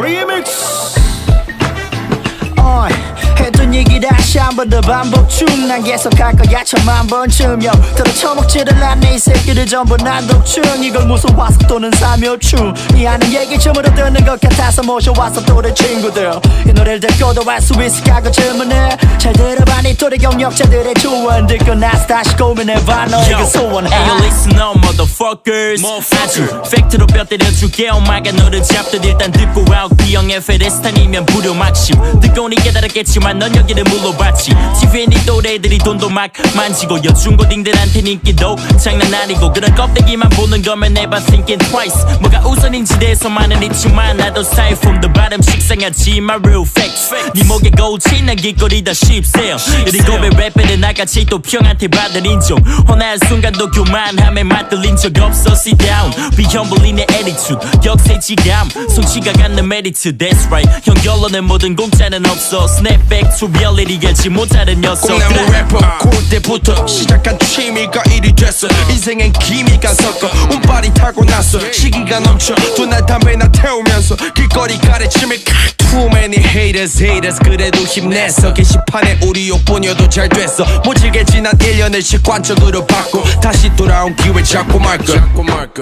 리믹스 어이, 얘기 다시 한 번 더 반복 중난 계속 할 거야. 천만 번쯤 요 들어 처먹지를 않네. 이 새끼들 전부 난독증 이걸 무슨 화석 또는 사묘충 이 아는 얘기 처음으로 듣는 것 같아서 모셔왔어 또래 친구들. 이 노래를 듣고도 알 수 있을까 그 질문을 잘 들어봐 니 또래 경력자들의 조언 듣고 나서 다시 고민해봐. 너에게 소원해. Ayo listen up motherfuckers. 아주 팩트로 뼈 때려줄게 엄마가 너를 잡듯. 일단 듣고 와 B형의 페레스탄이면 무료 막심. 듣고니 깨달았겠지만 넌 여기를 물러봤지. TV에 네 또래들이 돈도 막 만지고 여중고딩들한테 인기도 장난 아니고 그런 껍데기만 보는 거면 never thinking twice. 뭐가 우선인지 대해서만은 있지만 나도 style from the bottom 식상하지 my real facts. 네 목에 고치 난 길거리 다 쉽세요. 그리고 왜 랩에는 나같이 또 평한테 받을 인정. 허나한 순간도 교만함에 맞들 린 적 없어 sit down. Be humble in the attitude. 역세지감. 성취가 갖는 메리트 that's right. 형 결론은 모든 공짜는 없어. Snap back to reality 알지 못하는 녀석. 꿈나무 래퍼 고 때부터 시작한 취미가 일이 됐어. 인생엔 기미가 섞어. 운빨이 타고 났어 시기가 넘쳐. 두날 담배나 태우면서 길거리 가르침에 Too many haters haters 그래도 힘냈어 게시판에 우리 욕뿐이어도 잘 됐어. 모질게 지난 1년을 식관적으로 바꿔. 다시 돌아온 기회 잡고 말걸.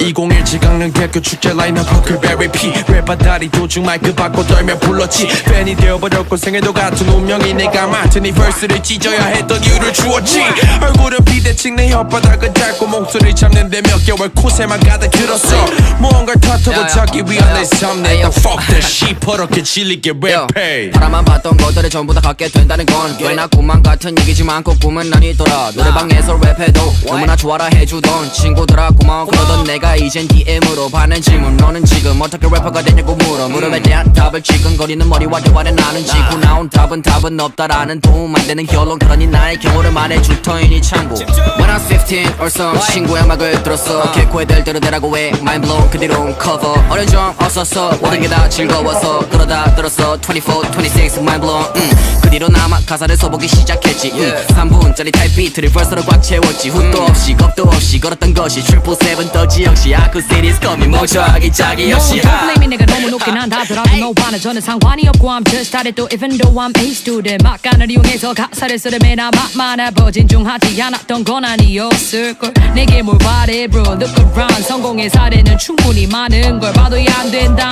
201 강릉대학교 축제 라인업 허클베리 피 랩바다리 도중 마이크 받고 떨며 불렀지. 팬이 되어버렸고 생애도 같은 운명이 내가 맡은 이 verse를 찢어야 했던 이유를 주었지. 얼굴은 비대칭 내 혓바닥은 짧고 목소리 잡는데 몇 개월 코세만 가득 들었어. 무언가를 터트고자기 위한 내 삶 내가 fuck that shit. 퍼렇게 질리게 랩해 바라만 봤던 것들이 전부 다 갖게 된다는 건 꽤나 꿈만 같은 얘기지만 꼭 꿈은 아니더라. 노래방에서 랩해도 너무나 좋아라 해주던 친구들아 고마워. 그러던 내가 이젠 DM으로 받는 질문. 너는 지금 어떻게 래퍼가 되냐고 물어. 무릎에 대한 답을 지끈거리는 머리와 대화를 나눈 지고 나온 답은 답은 없다라는 도움 안 되는 결론 그러니 나의 경우를 말해줄 터이니 참고. When I was 15 or some 친구의 음악을 들었어. 개코애들 들으대라고 해. Mind blown 그 뒤론 cover. 어려운 점 없었어. 모든 게 다 즐거워서. 그러다 들었어. 24, 26 mind blown. 음. 그 뒤로 나만 가사를 써보기 시작했지. 음. 3분짜리 타입 비트를 벌써로 꽉 채웠지. 훗도 없이 겁도 없이 걸었던 것이 트리플 세븐 떠지 역시. 아쿠 시리즈 거미 멍청하기 짝이 역시 No, don't blame me 내가 너무 높긴 한다더라도 너와 는 전혀 상관이 없고 I'm just started to even though I'm a student. 막간을 이용해서 가사를 쓰려면 아마 버진 중 하지 않았던 건 아니었을걸. 내게 뭘 바래 bro look around. 성공의 사례는 충분히 많은 걸 봐도야 안 된담.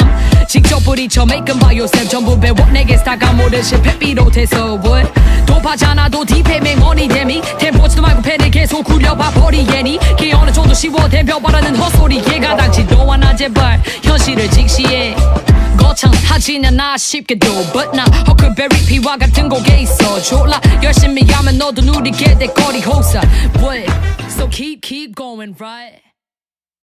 직접 부딪혀 make 'em by yourself. 전부 배워 내게 스타가 모든 실패 비롯해서 what 도파잖아도 딥해 맹원이 데미 템포치도 말고 펜을 계속 굴려봐 버리겠니? 그 어느 정도 쉬워 댐벼 바라는 헛소리 얘가 당치도 않아 제발 현실을 직시해. 거창하진 않아 싶게도. But 나 허클베리 피와 같은 곡에 있어. 졸라 열심히 하면 너도 누리게 될 거리 호사. What? So keep keep going right